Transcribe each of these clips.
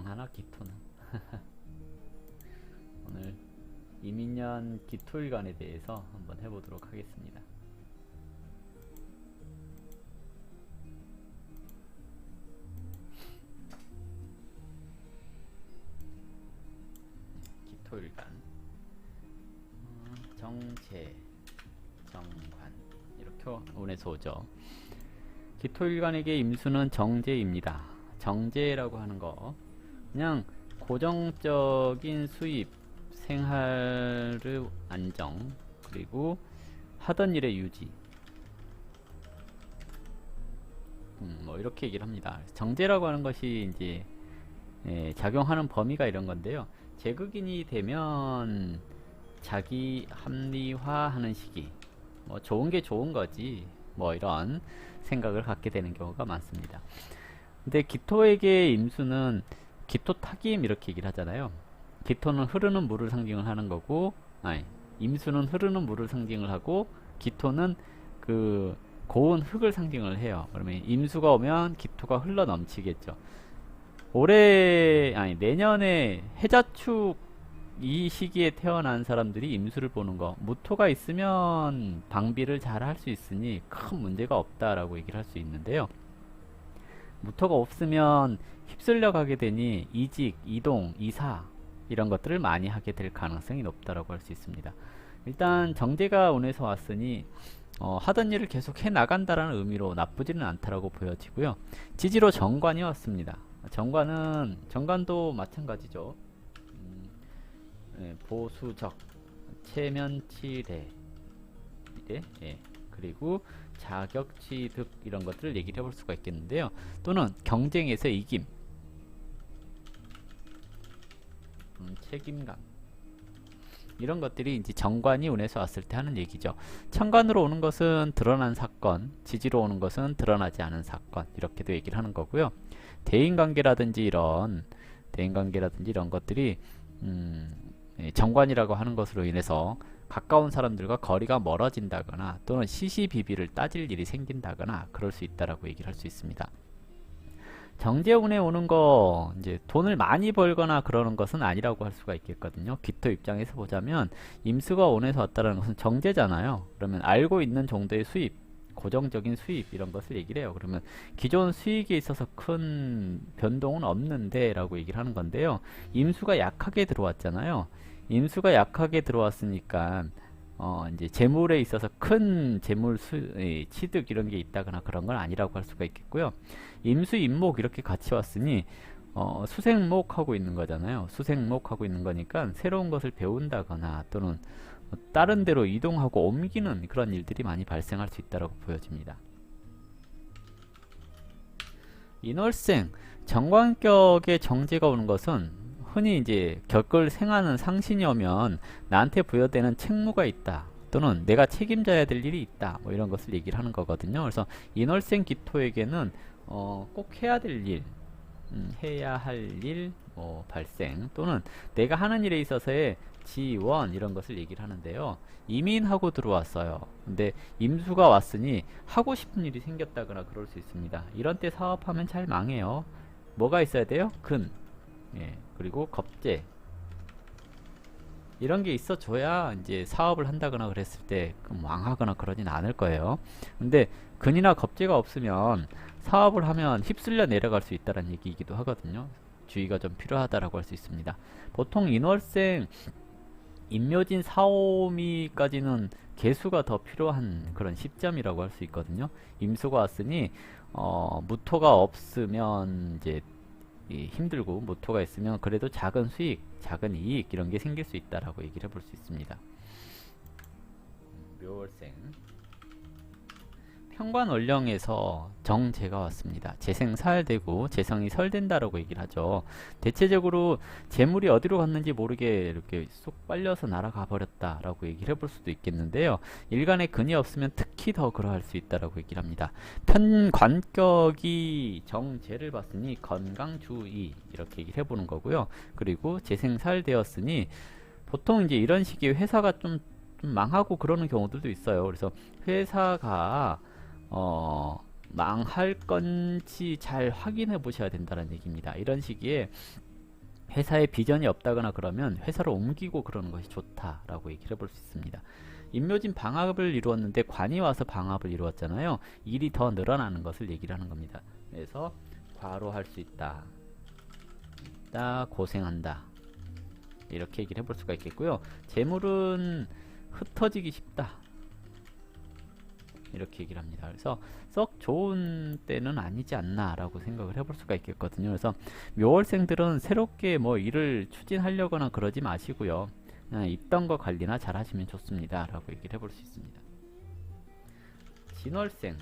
자경하나 기토는 오늘 이민년 기토일간에 대해서 한번 해보도록 하겠습니다. 기토일간 어, 정체 정관 이렇게 운에서 오죠. 기토일간에게 임수는 정제입니다. 정제라고 하는 거 그냥 고정적인 수입, 생활의 안정, 그리고 하던 일의 유지. 음, 뭐 이렇게 얘기를 합니다. 정제라고 하는 것이 이제 예, 작용하는 범위가 이런 건데요. 제극인이 되면 자기 합리화하는 시기. 뭐 좋은 게 좋은 거지. 뭐 이런 생각을 갖게 되는 경우가 많습니다. 근데 기토에게 임수는 기토 타김 이렇게 얘기를 하잖아요. 기토는 흐르는 물을 상징을 하는 거고, 아니, 임수는 흐르는 물을 상징을 하고, 기토는 그 고운 흙을 상징을 해요. 그러면 임수가 오면 기토가 흘러 넘치겠죠. 올해 아니 내년에 해자축 이 시기에 태어난 사람들이 임수를 보는 거 무토가 있으면 방비를 잘 할 수 있으니 큰 문제가 없다라고 얘기를 할 수 있는데요. 무토가 없으면 휩쓸려 가게 되니 이직, 이동, 이사 이런 것들을 많이 하게 될 가능성이 높다라고 할 수 있습니다. 일단 정제가 운에서 왔으니 어, 하던 일을 계속 해 나간다라는 의미로 나쁘지는 않다라고 보여지고요. 지지로 정관이 왔습니다. 정관은 정관도 마찬가지죠. 음, 예, 보수적, 체면치례, 이래, 예. 그리고 자격취득 이런 것들을 얘기를 해볼 수가 있겠는데요. 또는 경쟁에서 이김, 음, 책임감 이런 것들이 이제 정관이 운에서 왔을 때 하는 얘기죠. 천관으로 오는 것은 드러난 사건, 지지로 오는 것은 드러나지 않은 사건 이렇게도 얘기를 하는 거고요. 대인관계라든지 이런 대인관계라든지 이런 것들이 음, 예, 정관이라고 하는 것으로 인해서 가까운 사람들과 거리가 멀어진다거나 또는 시시비비를 따질 일이 생긴다거나 그럴 수 있다라고 얘기를 할 수 있습니다. 정제운에 오는 거 이제 돈을 많이 벌거나 그러는 것은 아니라고 할 수가 있겠거든요. 기토 입장에서 보자면 임수가 운에서 왔다는 것은 정제잖아요. 그러면 알고 있는 정도의 수입, 고정적인 수입 이런 것을 얘기를 해요. 그러면 기존 수익에 있어서 큰 변동은 없는데 라고 얘기를 하는 건데요. 임수가 약하게 들어왔잖아요. 임수가 약하게 들어왔으니까 어 이제 재물에 있어서 큰 재물 수, 에, 취득 이런 게 있다거나 그런 건 아니라고 할 수가 있겠고요. 임수 임목 이렇게 같이 왔으니 어, 수생목 하고 있는 거잖아요. 수생목 하고 있는 거니까 새로운 것을 배운다거나 또는 다른 데로 이동하고 옮기는 그런 일들이 많이 발생할 수 있다고 보여집니다. 인월생 정관격의 정제가 오는 것은 흔히 이제 겪을 생하는 상신이 오면 나한테 부여되는 책무가 있다. 또는 내가 책임져야 될 일이 있다. 뭐 이런 것을 얘기를 하는 거거든요. 그래서 인월생 기토에게는 어, 꼭 해야 될 일, 음, 해야 할 일, 뭐 발생 또는 내가 하는 일에 있어서의 지원 이런 것을 얘기를 하는데요. 이민하고 들어왔어요. 근데 임수가 왔으니 하고 싶은 일이 생겼다거나 그럴 수 있습니다. 이런 때 사업하면 잘 망해요. 뭐가 있어야 돼요? 근, 예, 그리고 겁제. 이런 게 있어줘야 이제 사업을 한다거나 그랬을 때 망하거나 그러진 않을 거예요. 근데 근이나 겁제가 없으면 사업을 하면 휩쓸려 내려갈 수 있다는 얘기이기도 하거든요. 주의가 좀 필요하다라고 할 수 있습니다. 보통 인월생 인묘진 사오미까지는 개수가 더 필요한 그런 시점이라고 할 수 있거든요. 임수가 왔으니 어, 무토가 없으면 이제 이 힘들고 무토가 있으면 그래도 작은 수익, 작은 이익 이런 게 생길 수 있다라고 얘기를 해볼 수 있습니다. 묘월생 평관원령에서 정제가 왔습니다. 재생살되고 재성이 설된다라고 얘기를 하죠. 대체적으로 재물이 어디로 갔는지 모르게 이렇게 쏙 빨려서 날아가 버렸다라고 얘기를 해볼 수도 있겠는데요. 일간에 근이 없으면 특히 더 그러할 수 있다라고 얘기를 합니다. 편관격이 정제를 봤으니 건강주의 이렇게 얘기를 해보는 거고요. 그리고 재생살되었으니 보통 이제 이런 시기에 회사가 좀, 좀 망하고 그러는 경우들도 있어요. 그래서 회사가 어, 망할 건지 잘 확인해 보셔야 된다는 얘기입니다. 이런 시기에 회사에 비전이 없다거나 그러면 회사를 옮기고 그러는 것이 좋다라고 얘기를 해볼 수 있습니다. 임묘진 방합을 이루었는데 관이 와서 방합을 이루었잖아요. 일이 더 늘어나는 것을 얘기를 하는 겁니다. 그래서 과로할 수 있다. 다 고생한다. 이렇게 얘기를 해볼 수가 있겠고요. 재물은 흩어지기 쉽다. 이렇게 얘기를 합니다. 그래서 썩 좋은 때는 아니지 않나라고 생각을 해볼 수가 있겠거든요. 그래서 묘월생들은 새롭게 뭐 일을 추진하려거나 그러지 마시고요. 그냥 있던 거 관리나 잘 하시면 좋습니다. 라고 얘기를 해볼 수 있습니다. 진월생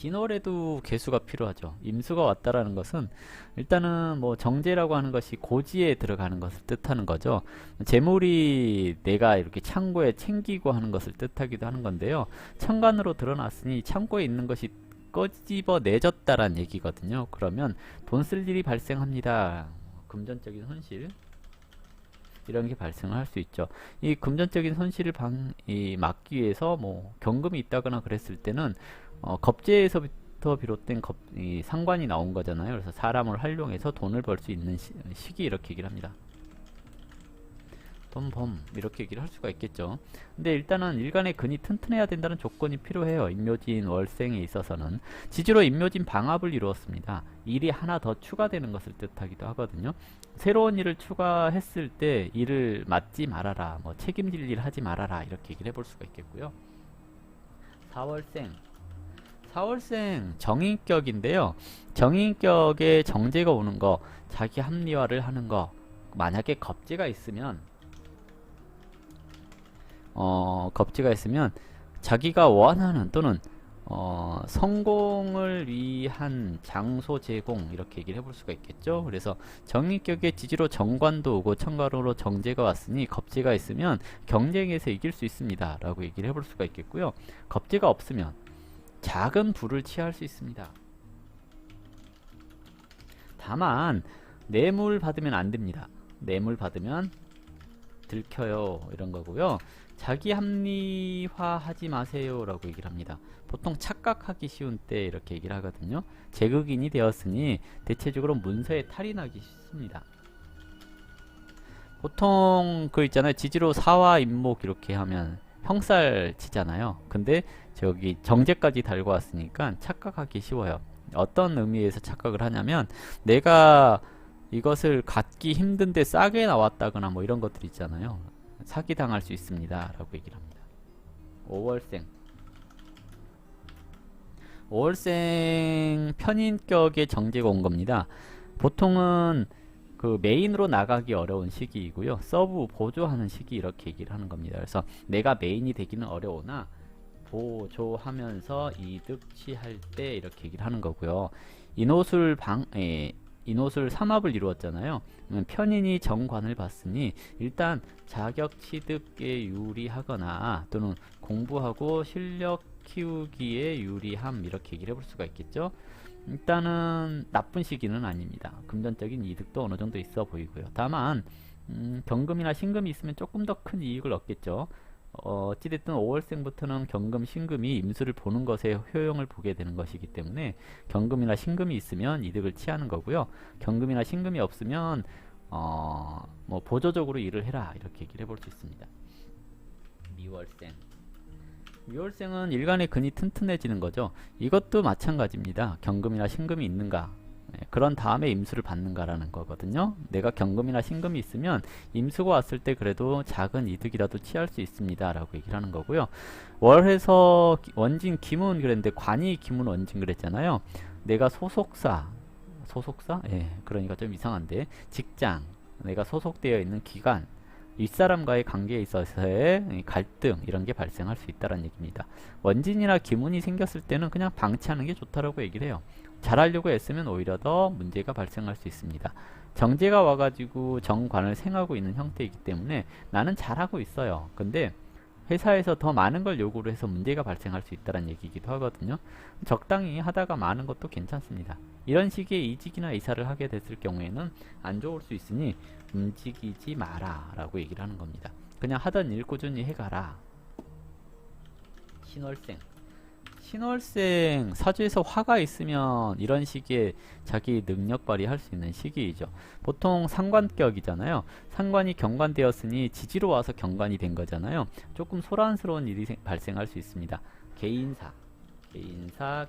진월에도 개수가 필요하죠. 임수가 왔다라는 것은 일단은 뭐 정제라고 하는 것이 고지에 들어가는 것을 뜻하는 거죠. 재물이 내가 이렇게 창고에 챙기고 하는 것을 뜻하기도 하는 건데요. 천간으로 드러났으니 창고에 있는 것이 꺼집어 내졌다란 얘기거든요. 그러면 돈 쓸 일이 발생합니다. 금전적인 손실 이런 게 발생을 할 수 있죠. 이 금전적인 손실을 방, 이 막기 위해서 뭐 경금이 있다거나 그랬을 때는 어, 겁제에서부터 비롯된 겁, 이 상관이 나온 거잖아요. 그래서 사람을 활용해서 돈을 벌 수 있는 시, 시기 이렇게 얘기를 합니다. 돈범 이렇게 얘기를 할 수가 있겠죠. 근데 일단은 일간의 근이 튼튼해야 된다는 조건이 필요해요. 임묘진 월생에 있어서는 지지로 임묘진 방합을 이루었습니다. 일이 하나 더 추가되는 것을 뜻하기도 하거든요. 새로운 일을 추가했을 때 일을 맡지 말아라, 뭐 책임질 일 하지 말아라 이렇게 얘기를 해볼 수가 있겠고요. 4월생 4월생 정인격인데요. 정인격에 정제가 오는 거, 자기 합리화를 하는 거, 만약에 겁제가 있으면 어, 겁지가 있으면 자기가 원하는 또는 어, 성공을 위한 장소 제공 이렇게 얘기를 해볼 수가 있겠죠. 그래서 정인격의 지지로 정관도 오고 청가로로 정제가 왔으니 겁제가 있으면 경쟁에서 이길 수 있습니다. 라고 얘기를 해볼 수가 있겠고요. 겁제가 없으면 작은 부를 취할 수 있습니다. 다만 뇌물 받으면 안 됩니다. 뇌물 받으면 들켜요 이런 거고요. 자기 합리화 하지 마세요 라고 얘기를 합니다. 보통 착각하기 쉬운 때 이렇게 얘기를 하거든요. 제극인이 되었으니 대체적으로 문서에 탈이 나기 쉽습니다. 보통 그 있잖아요. 지지로 사와 임목 이렇게 하면 형살 치잖아요. 근데 저기 정제까지 달고 왔으니까 착각하기 쉬워요. 어떤 의미에서 착각을 하냐면 내가 이것을 갖기 힘든데 싸게 나왔다거나 뭐 이런 것들 있잖아요. 사기당할 수 있습니다. 라고 얘기를 합니다. 5월생 5월생 편인격의 정제가 온 겁니다. 보통은 그 메인으로 나가기 어려운 시기이고요. 서브 보조하는 시기 이렇게 얘기를 하는 겁니다. 그래서 내가 메인이 되기는 어려우나 보조하면서 이득 취할 때 이렇게 얘기를 하는 거고요. 인호술 방, 에, 인호술 삼합을 이루었잖아요. 편인이 정관을 봤으니 일단 자격 취득에 유리하거나 또는 공부하고 실력 키우기에 유리함 이렇게 얘기를 해볼 수가 있겠죠. 일단은 나쁜 시기는 아닙니다. 금전적인 이득도 어느 정도 있어 보이고요. 다만 음, 경금이나 신금이 있으면 조금 더 큰 이익을 얻겠죠. 어, 어찌됐든 5월생부터는 경금, 신금이 임수를 보는 것에 효용을 보게 되는 것이기 때문에 경금이나 신금이 있으면 이득을 취하는 거고요. 경금이나 신금이 없으면 어, 뭐 보조적으로 일을 해라 이렇게 얘기를 해볼 수 있습니다. 미월생 미월생은 일간의 근이 튼튼해지는 거죠. 이것도 마찬가지입니다. 경금이나 신금이 있는가 네, 그런 다음에 임수를 받는가라는 거거든요. 내가 경금이나 신금이 있으면 임수가 왔을 때 그래도 작은 이득이라도 취할 수 있습니다. 라고 얘기를 하는 거고요. 월해서 원진 기문 그랬는데 관이 기문 원진 그랬잖아요. 내가 소속사 소속사? 예, 그러니까 좀 이상한데 직장 내가 소속되어 있는 기관 윗사람과의 관계에 있어서의 갈등 이런 게 발생할 수 있다는 얘기입니다. 원진이나 기문이 생겼을 때는 그냥 방치하는 게 좋다라고 얘기를 해요. 잘하려고 애쓰면 오히려 더 문제가 발생할 수 있습니다. 정제가 와가지고 정관을 생하고 있는 형태이기 때문에 나는 잘하고 있어요. 근데 회사에서 더 많은 걸 요구를 해서 문제가 발생할 수 있다는 얘기이기도 하거든요. 적당히 하다가 많은 것도 괜찮습니다. 이런 식의 이직이나 이사를 하게 됐을 경우에는 안 좋을 수 있으니 움직이지 마라 라고 얘기를 하는 겁니다. 그냥 하던 일 꾸준히 해가라. 신월생 신월생 사주에서 화가 있으면 이런 시기에 자기 능력 발휘할 수 있는 시기이죠. 보통 상관격이잖아요. 상관이 경관되었으니 지지로 와서 경관이 된 거잖아요. 조금 소란스러운 일이 생- 발생할 수 있습니다. 개인사, 개인사,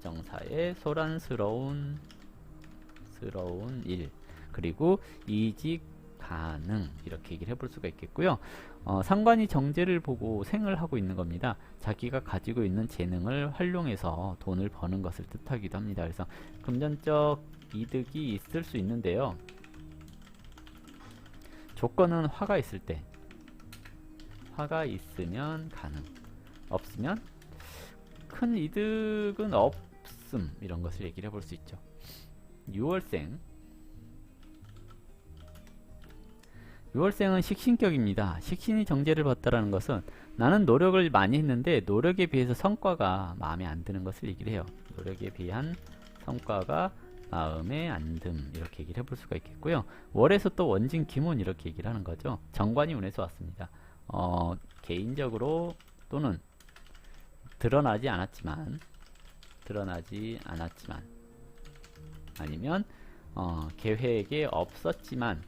가정사의 소란스러운 스러운 일 그리고 이직 가능 이렇게 얘기를 해볼 수가 있겠고요. 어, 상관이 정제를 보고 생을 하고 있는 겁니다. 자기가 가지고 있는 재능을 활용해서 돈을 버는 것을 뜻하기도 합니다. 그래서 금전적 이득이 있을 수 있는데요. 조건은 화가 있을 때 화가 있으면 가능 없으면 큰 이득은 없음 이런 것을 얘기를 해볼 수 있죠. 6월생 6월생은 식신격입니다. 식신이 정제를 받다라는 것은 나는 노력을 많이 했는데 노력에 비해서 성과가 마음에 안 드는 것을 얘기를 해요. 노력에 비한 성과가 마음에 안듦 이렇게 얘기를 해볼 수가 있겠고요. 월에서 또 원진 기문 이렇게 얘기를 하는 거죠. 정관이 운에서 왔습니다. 어, 개인적으로 또는 드러나지 않았지만 드러나지 않았지만 아니면 어, 계획에 없었지만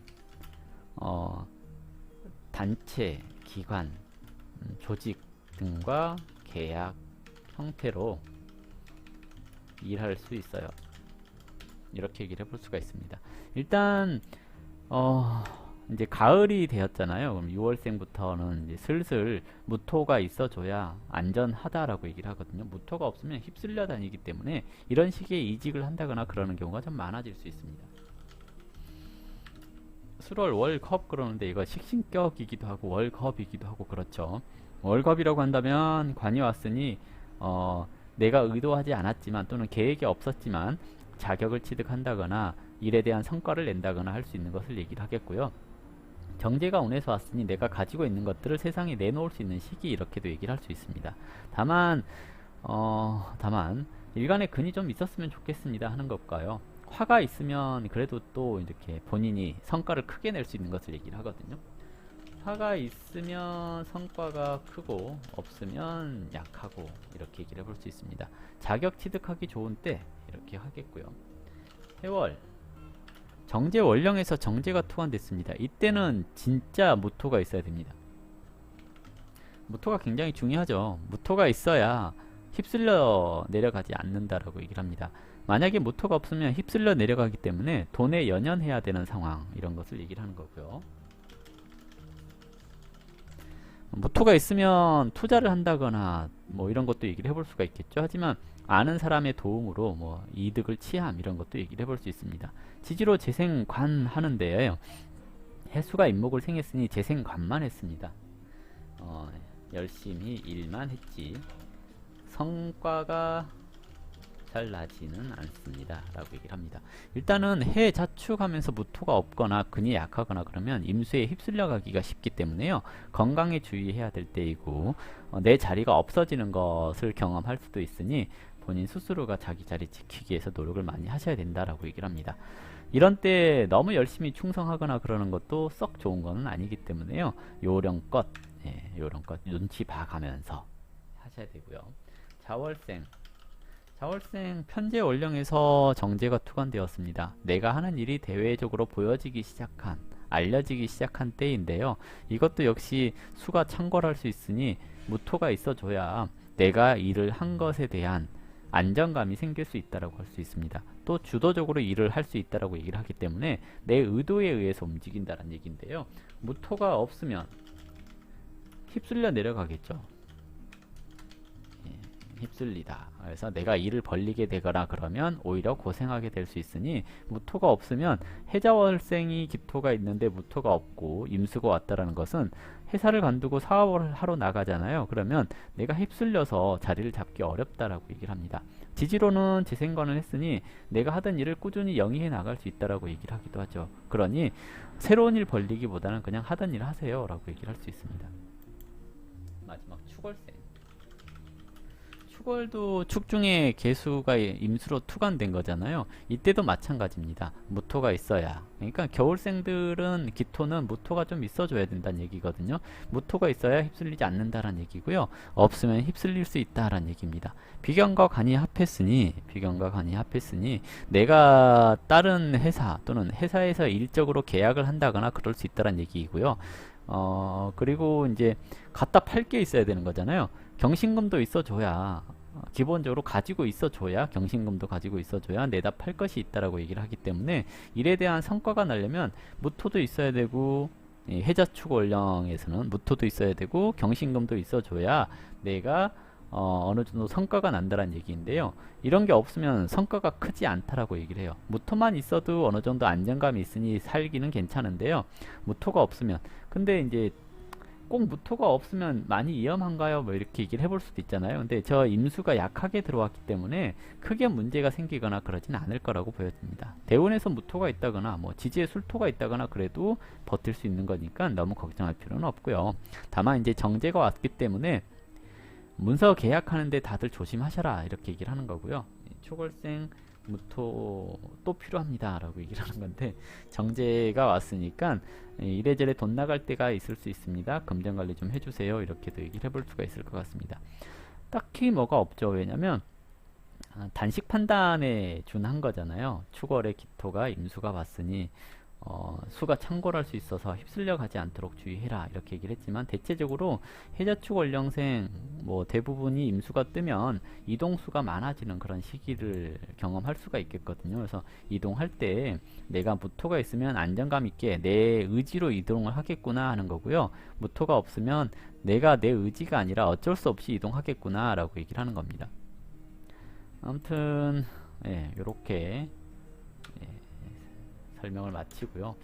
어, 단체, 기관, 음, 조직 등과 계약 형태로 일할 수 있어요. 이렇게 얘기를 해볼 수가 있습니다. 일단 어, 이제 가을이 되었잖아요. 그럼 6월생부터는 이제 슬슬 무토가 있어줘야 안전하다라고 얘기를 하거든요. 무토가 없으면 휩쓸려 다니기 때문에 이런 시기에 이직을 한다거나 그러는 경우가 좀 많아질 수 있습니다. 수월 월컵 그러는데 이거 식신격이기도 하고 월컵이기도 하고 그렇죠. 월컵이라고 한다면 관이 왔으니 어, 내가 의도하지 않았지만 또는 계획이 없었지만 자격을 취득한다거나 일에 대한 성과를 낸다거나 할 수 있는 것을 얘기를 하겠고요. 정제가 운에서 왔으니 내가 가지고 있는 것들을 세상에 내놓을 수 있는 시기 이렇게도 얘기를 할 수 있습니다. 다만 어 다만 일간에 근이 좀 있었으면 좋겠습니다 하는 것과요. 화가 있으면 그래도 또 이렇게 본인이 성과를 크게 낼 수 있는 것을 얘기를 하거든요. 화가 있으면 성과가 크고 없으면 약하고 이렇게 얘기를 해볼 수 있습니다. 자격 취득하기 좋은 때 이렇게 하겠고요. 해월 정제 원령에서 정제가 투관됐습니다. 이때는 진짜 무토가 있어야 됩니다. 무토가 굉장히 중요하죠. 무토가 있어야 휩쓸려 내려가지 않는다라고 얘기를 합니다. 만약에 무토가 없으면 휩쓸려 내려가기 때문에 돈에 연연해야 되는 상황 이런 것을 얘기를 하는 거고요. 무토가 있으면 투자를 한다거나 뭐 이런 것도 얘기를 해볼 수가 있겠죠. 하지만 아는 사람의 도움으로 뭐 이득을 취함 이런 것도 얘기를 해볼 수 있습니다. 지지로 재생관 하는데요. 해수가 임목을 생했으니 재생관만 했습니다. 어, 열심히 일만 했지 성과가 잘 나지는 않습니다. 라고 얘기를 합니다. 일단은 해 자축하면서 무토가 없거나 근이 약하거나 그러면 임수에 휩쓸려 가기가 쉽기 때문에요. 건강에 주의해야 될 때이고 어, 내 자리가 없어지는 것을 경험할 수도 있으니 본인 스스로가 자기 자리 지키기 위해서 노력을 많이 하셔야 된다라고 얘기를 합니다. 이런 때 너무 열심히 충성하거나 그러는 것도 썩 좋은 거는 아니기 때문에요. 요령껏 예, 요령껏 눈치 봐가면서 하셔야 되고요. 자월생 자월생 편제 원령에서 정제가 투관되었습니다. 내가 하는 일이 대외적으로 보여지기 시작한 알려지기 시작한 때인데요. 이것도 역시 수가 창궐할 수 있으니 무토가 있어줘야 내가 일을 한 것에 대한 안정감이 생길 수 있다라고 할 수 있습니다. 또 주도적으로 일을 할 수 있다라고 얘기를 하기 때문에 내 의도에 의해서 움직인다는 얘기인데요. 무토가 없으면 휩쓸려 내려가겠죠. 예, 휩쓸리다. 그래서 내가 일을 벌리게 되거나 그러면 오히려 고생하게 될 수 있으니 무토가 없으면 해자월생이 기토가 있는데 무토가 없고 임수가 왔다라는 것은 회사를 관두고 사업을 하러 나가잖아요. 그러면 내가 휩쓸려서 자리를 잡기 어렵다라고 얘기를 합니다. 지지로는 재생관을 했으니 내가 하던 일을 꾸준히 영위해 나갈 수 있다라고 얘기를 하기도 하죠. 그러니 새로운 일 벌리기보다는 그냥 하던 일 하세요라고 얘기를 할 수 있습니다. 마지막 축월생. 축월도 축 중에 개수가 임수로 투간된 거잖아요. 이때도 마찬가지입니다. 무토가 있어야. 그러니까 겨울생들은 기토는 무토가 좀 있어줘야 된다는 얘기거든요. 무토가 있어야 휩쓸리지 않는다라는 얘기고요. 없으면 휩쓸릴 수 있다라는 얘기입니다. 비견과 간이 합했으니 비견과 간이 합했으니 내가 다른 회사 또는 회사에서 일적으로 계약을 한다거나 그럴 수 있다라는 얘기이고요. 어 그리고 이제 갖다 팔 게 있어야 되는 거잖아요. 경신금도 있어줘야 어, 기본적으로 가지고 있어줘야 경신금도 가지고 있어줘야 내다 팔 것이 있다라고 얘기를 하기 때문에 일에 대한 성과가 나려면 무토도 있어야 되고 이 해자축 원령에서는 무토도 있어야 되고 경신금도 있어줘야 내가 어, 어느 정도 성과가 난다는 얘기인데요. 이런 게 없으면 성과가 크지 않다라고 얘기를 해요. 무토만 있어도 어느 정도 안정감이 있으니 살기는 괜찮은데요. 무토가 없으면 근데 이제 꼭 무토가 없으면 많이 위험한가요? 뭐 이렇게 얘기를 해볼 수도 있잖아요. 근데 저 임수가 약하게 들어왔기 때문에 크게 문제가 생기거나 그러진 않을 거라고 보여집니다. 대운에서 무토가 있다거나 뭐 지지에 술토가 있다거나 그래도 버틸 수 있는 거니까 너무 걱정할 필요는 없고요. 다만 이제 정제가 왔기 때문에 문서 계약하는데 다들 조심하셔라 이렇게 얘기를 하는 거고요. 초월생 무토 또 필요합니다 라고 얘기를 하는 건데 정제가 왔으니까 이 이래저래 돈 나갈 때가 있을 수 있습니다. 금전 관리 좀 해주세요. 이렇게도 얘기를 해볼 수가 있을 것 같습니다. 딱히 뭐가 없죠. 왜냐면 아, 단식 판단에 준한 거잖아요. 추월의 기토가 임수가 왔으니 어, 수가 창궐할 수 있어서 휩쓸려 가지 않도록 주의해라 이렇게 얘기를 했지만 대체적으로 해자축 원령생 뭐 대부분이 임수가 뜨면 이동수가 많아지는 그런 시기를 경험할 수가 있겠거든요. 그래서 이동할 때 내가 무토가 있으면 안정감 있게 내 의지로 이동을 하겠구나 하는 거고요. 무토가 없으면 내가 내 의지가 아니라 어쩔 수 없이 이동하겠구나 라고 얘기를 하는 겁니다. 아무튼 예, 요렇게 설명을 마치고요.